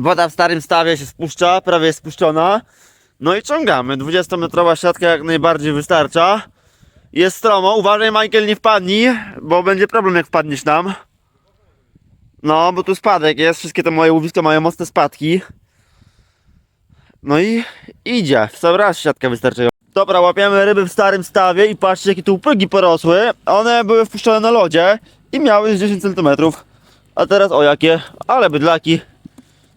Woda w starym stawie się spuszcza, prawie jest spuszczona. No i ciągamy. 20-metrowa siatka jak najbardziej wystarcza. Jest stromo. Uważaj, Michael, nie wpadnij, bo będzie problem, jak wpadniesz tam. No, bo tu spadek jest. Wszystkie te moje łowiska mają mocne spadki. No i idzie. W sam raz siatka wystarczająca. Dobra, łapiemy ryby w starym stawie i patrzcie, jakie tu upygi porosły. One były wpuszczone na lodzie i miały z 10 cm. A teraz o jakie, ale bydlaki.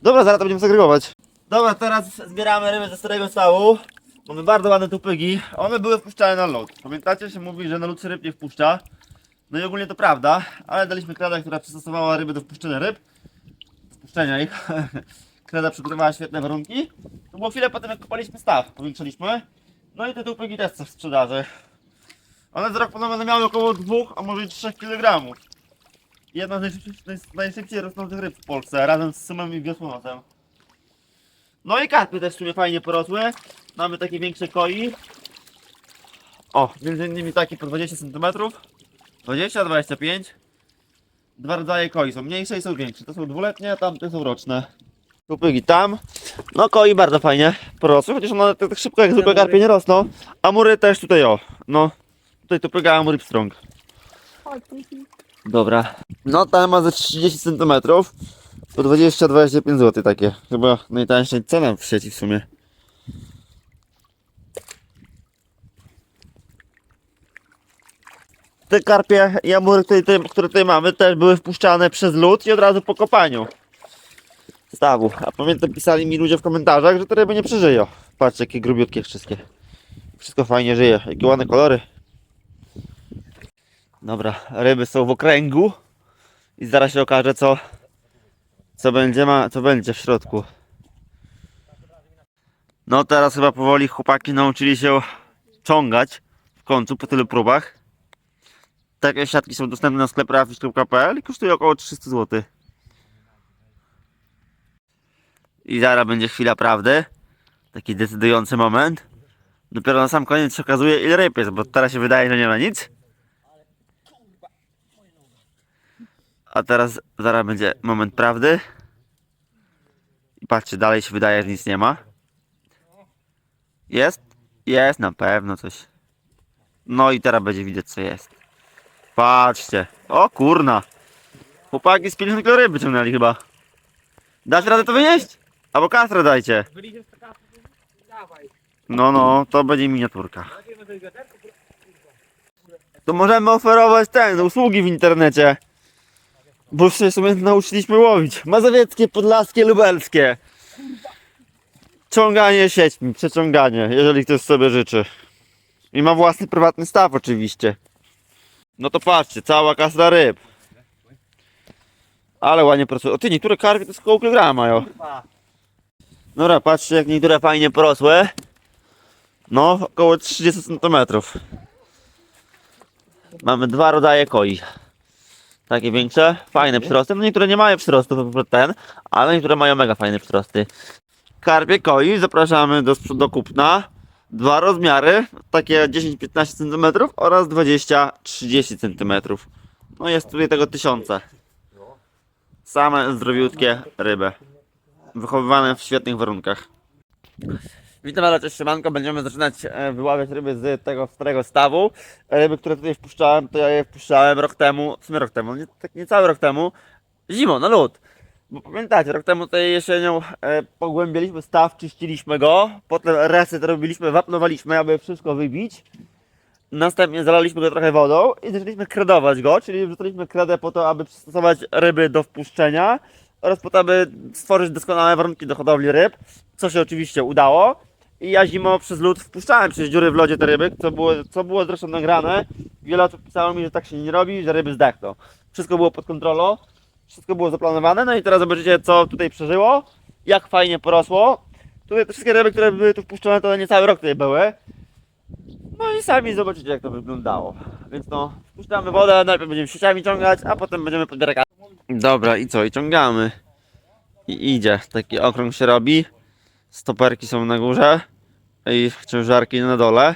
Dobra, zaraz to będziemy segregować. Dobra, teraz zbieramy ryby ze starego stawu. Mamy bardzo ładne tupygi. One były wpuszczane na lód. Pamiętacie, się mówi, że na lód się ryb nie wpuszcza. No i ogólnie to prawda, ale daliśmy kredę, która przystosowała ryby do wpuszczenia ryb. Wpuszczenia ich. Kreda przygotowała świetne warunki. To było chwilę potem, jak kopaliśmy staw, powiększyliśmy. No i te tupygi też są w sprzedaży. One z rok będą miały około 2, a może i 3 kg. Jedna z najszybciej, naj- najszybciej rosnących ryb w Polsce, razem z sumem i wiosłonosem. No i karpy też w sumie fajnie porosły. Mamy takie większe koi. O, między innymi takie po 20 cm. 20-25. Dwa rodzaje koi są mniejsze i są większe. To są dwuletnie, tamte są roczne. Tupygi tam. No koi bardzo fajnie porosły, chociaż one tak szybko jak zwykłe karpie nie rosną. A mury też tutaj o. No. Tutaj tupyga, a mury pstrąg. Dobra. No ta ma ze 30 cm. Po 20-25 zł takie. Chyba najtańsza cena w sieci w sumie. Te karpie i amury, które tutaj, które tutaj mamy, też były wpuszczane przez lód i od razu po kopaniu stawu. A pamiętam pisali mi ludzie w komentarzach, że te ryby nie przeżyją. Patrzcie jakie grubiutkie wszystkie. Wszystko fajnie żyje. Jakie ładne kolory. Dobra, ryby są w okręgu i zaraz się okaże co co będzie ma, co będzie w środku. No teraz chyba powoli chłopaki nauczyli się ciągać w końcu po tylu próbach. Takie siatki są dostępne na sklepie rafish.pl i kosztują około 300 zł. I zaraz będzie chwila prawdy. Taki decydujący moment. Dopiero na sam koniec się okazuje ile ryb jest, bo teraz się wydaje, że nie ma nic. A teraz zaraz będzie moment prawdy. I patrzcie, dalej się wydaje, że nic nie ma. Jest? Jest na pewno coś. No i teraz będzie widać co jest. Patrzcie. O kurna. Chłopaki z 50 kg ryby ciągnęli chyba. Dasz radę to wynieść? Albo kastrę dajcie. No, no, to będzie miniaturka. To możemy oferować ten, usługi w internecie. Bo się sobie nauczyliśmy łowić. Mazowieckie, podlaskie, lubelskie. Ciąganie sieć,mi przeciąganie, jeżeli ktoś sobie życzy. I ma własny prywatny staw oczywiście. No to patrzcie, cała kasra ryb. Ale ładnie pracuje. O ty, niektóre karpie to z koło kilograma mają. Dobra, patrzcie jak niektóre fajnie porosły. No, około 30 cm. Mamy dwa rodzaje koi. Takie większe, fajne przyrosty. No niektóre nie mają przyrostów, ten, ale niektóre mają mega fajne przyrosty. Karpie koi zapraszamy do, do kupna. Dwa rozmiary, takie 10-15 cm oraz 20-30 cm. No jest tutaj tego tysiące. Same zdrowiutkie ryby. Wychowywane w świetnych warunkach. Witam bardzo, cześć siemanko. Będziemy zaczynać e, wyławiać ryby z tego starego stawu. E, Ryby, które tutaj wpuszczałem, to ja je wpuszczałem rok temu, w sumie rok temu, nie, tak nie cały rok temu, zimą, na lód. Bo pamiętacie, rok temu tutaj jesienią e, pogłębialiśmy staw, czyściliśmy go, potem reset robiliśmy, wapnowaliśmy, aby wszystko wybić. Następnie zalaliśmy go trochę wodą i zaczęliśmy kredować go, czyli wrzuciliśmy kredę po to, aby przystosować ryby do wpuszczenia oraz po to, aby stworzyć doskonałe warunki do hodowli ryb, co się oczywiście udało. I ja zimą przez lód wpuszczałem przez dziury w lodzie te ryby, co było, co było zresztą nagrane. Wiele osób pisało mi, że tak się nie robi, że ryby zdechną. Wszystko było pod kontrolą, wszystko było zaplanowane, no i teraz zobaczycie co tutaj przeżyło, jak fajnie porosło. Tutaj te wszystkie ryby, które były tu wpuszczone, to nie cały rok tutaj były. No i sami zobaczycie jak to wyglądało. Więc no, wpuszczamy wodę, najpierw będziemy sieciami ciągać, a potem będziemy podbierać. Dobra, i co? I ciągamy. I idzie. Taki okrąg się robi. Stoperki są na górze. I ciężarki na dole.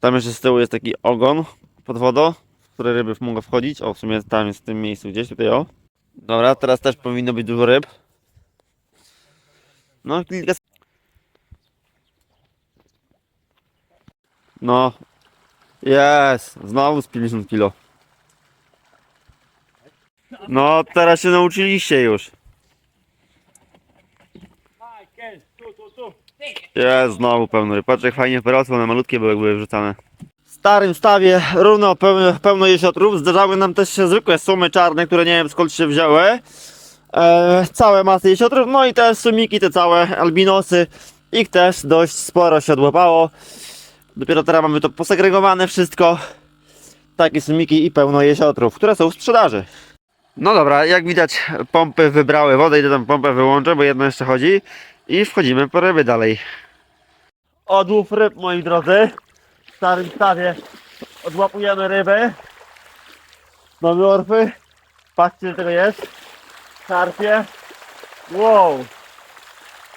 Tam jeszcze z tyłu jest taki ogon pod wodą, w który ryby mogą wchodzić. O, w sumie tam jest w tym miejscu gdzieś, tutaj o. Dobra, teraz też powinno być dużo ryb. No, kilka... No. Jest, znowu z 50 kilo. No, teraz się nauczyliście już. Jest znowu pełno ryb. Patrz jak fajnie wyrosło, one malutkie były, były wrzucane. W starym stawie równo pełno, pełno jesiotrów. Zdarzały nam też się zwykłe sumy czarne, które nie wiem skąd się wzięły. E, całe masy jesiotrów, no i te sumiki, te całe albinosy. Ich też dość sporo się odłapało. Dopiero teraz mamy to posegregowane wszystko. Takie sumiki i pełno jesiotrów, które są w sprzedaży. No dobra, jak widać pompy wybrały wodę, idę tam pompę wyłączę, bo jedno jeszcze chodzi. I wchodzimy po ryby dalej. Odłów ryb, moi drodzy. W starym stawie odłapujemy ryby. Mamy orfy. Patrzcie, ile tego jest. Karpie. Wow.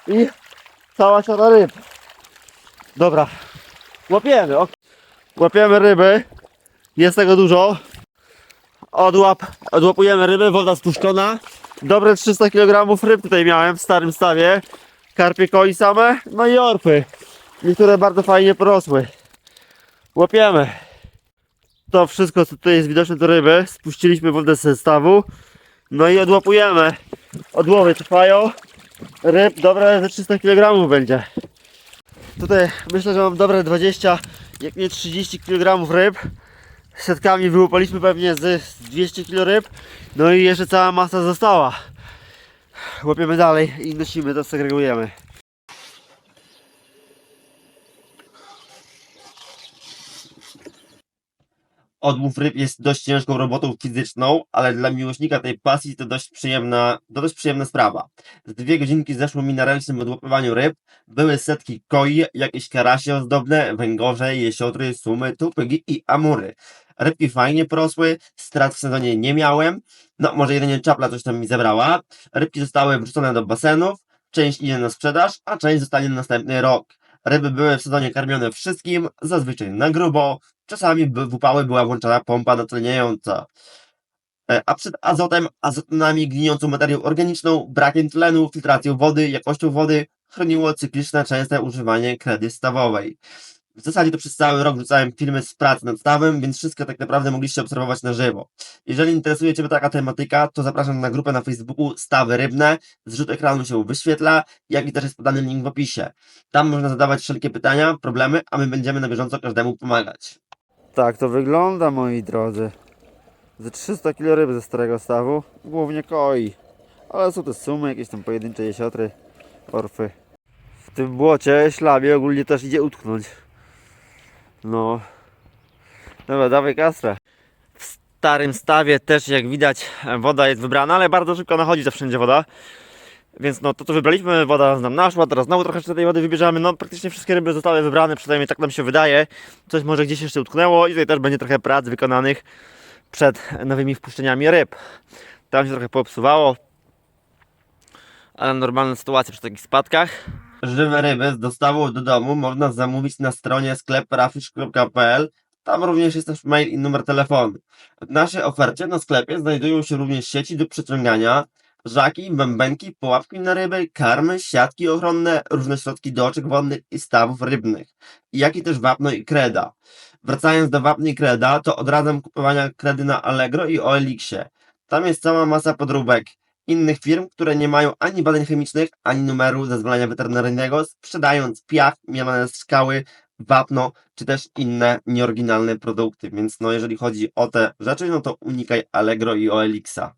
I cała siada ryb. Dobra. Łapiemy. ok. Łapiemy ryby. Jest tego dużo. Odłap, odłapujemy ryby, woda spuszczona. Dobre 300 kg ryb tutaj miałem w starym stawie. Karpie koi same, no i orpy. Niektóre bardzo fajnie porosły. Łapiemy. To wszystko co tutaj jest widoczne to ryby. Spuściliśmy wodę ze stawu. No i odłapujemy. Odłowy trwają. Ryb dobre ze 300 kg będzie. Tutaj myślę, że mam dobre 20, jak nie 30 kg ryb. Setkami wyłupaliśmy pewnie z z 200 kg ryb. No i jeszcze cała masa została. Łapiemy dalej i nosimy, to segregujemy. Odłów ryb jest dość ciężką robotą fizyczną, ale dla miłośnika tej pasji to dość przyjemna, to dość przyjemna sprawa. Z dwie godzinki zeszło mi na ręcznym odłapywaniu ryb. Były setki koi, jakieś karasie ozdobne, węgorze, jesiotry, sumy, tupygi i amury. Rybki fajnie porosły, strat w sezonie nie miałem. No, może jedynie czapla coś tam mi zabrała. Rybki zostały wrzucone do basenów, część idzie na sprzedaż, a część zostanie na następny rok. Ryby były w sezonie karmione wszystkim, zazwyczaj na grubo, czasami w upały była włączona pompa natleniająca. E, A przed azotem, azotonami, gliniącą materią organiczną, brakiem tlenu, filtracją wody, jakością wody chroniło cykliczne, częste używanie kredy stawowej. W zasadzie to przez cały rok wrzucałem filmy z prac nad stawem, więc wszystko tak naprawdę mogliście obserwować na żywo. Jeżeli interesuje Cię taka tematyka, to zapraszam na grupę na Facebooku Stawy Rybne. Zrzut ekranu się wyświetla, jak i też jest podany link w opisie. Tam można zadawać wszelkie pytania, problemy, a my będziemy na bieżąco każdemu pomagać. Tak to wygląda, moi drodzy. Ze 300 kg ryb ze starego stawu, głównie koi. Ale są to sumy, jakieś tam pojedyncze jesiotry, orfy. W tym błocie, ślabie ogólnie też idzie utknąć. No. Dobra, dawaj kastrę. W starym stawie też jak widać woda jest wybrana, ale bardzo szybko nachodzi za wszędzie woda. Więc no to co wybraliśmy, woda nam naszła, teraz znowu trochę tej wody wybierzemy. No praktycznie wszystkie ryby zostały wybrane, przynajmniej tak nam się wydaje. Coś może gdzieś jeszcze utknęło i tutaj też będzie trochę prac wykonanych przed nowymi wpuszczeniami ryb. Tam się trochę popsuwało, ale normalna sytuacja przy takich spadkach. Żywe ryby z dostawą do domu można zamówić na stronie skleprafish.pl. Tam również jest nasz mail i numer telefonu. W naszej ofercie na sklepie znajdują się również sieci do przeciągania, żaki, bębenki, pułapki na ryby, karmy, siatki ochronne, różne środki do oczek wodnych i stawów rybnych, jak i też wapno i kreda. Wracając do wapna i kreda, to odradzam kupowania kredy na Allegro i OLX-ie. Tam jest cała masa podróbek innych firm, które nie mają ani badań chemicznych, ani numeru zezwolenia weterynaryjnego, sprzedając piach, z skały, wapno, czy też inne nieoryginalne produkty. Więc no, jeżeli chodzi o te rzeczy, no to unikaj Allegro i OLX-a.